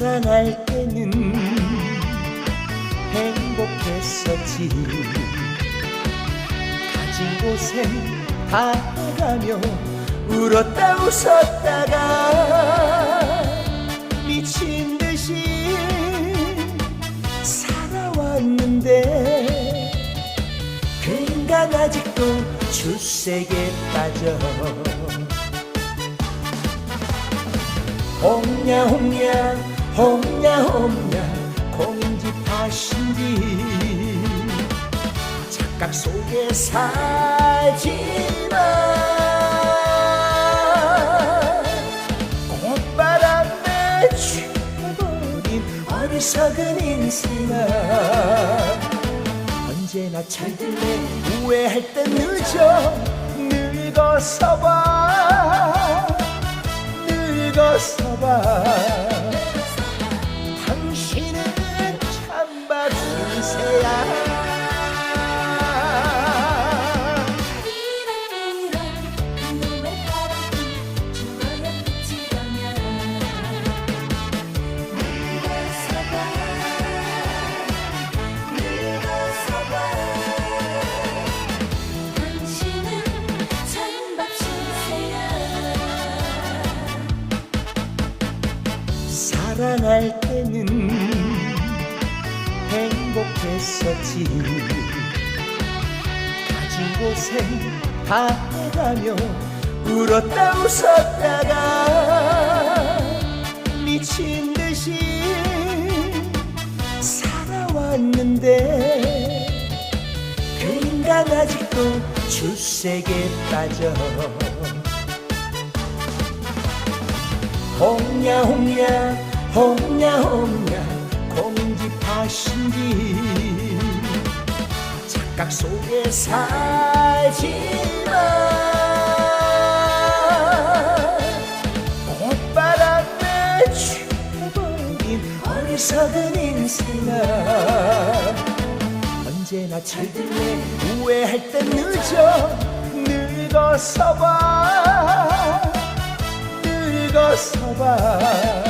사랑할 때는 행복했었지. 가진 곳엔 다 가며 울었다 웃었다가 미친 듯이 살아왔는데 그 인간 아직도 출색에 빠져. 홍냐 홍냐 홍냐 홍냐 공인지 팥인지. 착각 속에 살지만 꽃바람에 취해버린 어리석은 인생아. 언제나 철들래 후회할 땐 늦어 늙어서 봐 사랑할 때는 행복했었지 가진 곳엔 다 해가며 울었다 웃었다가 미친 듯이 살아왔는데 그 인간 아직도 출색에 빠져 홍냐 홍냐 홍냐 공인지 팥인지 착각 속에 살지만 꽃바람에 취해버린 어리석은 인생아. 언제나 철들래 후회할 땐 늦어 늙어서 봐 늙어서 봐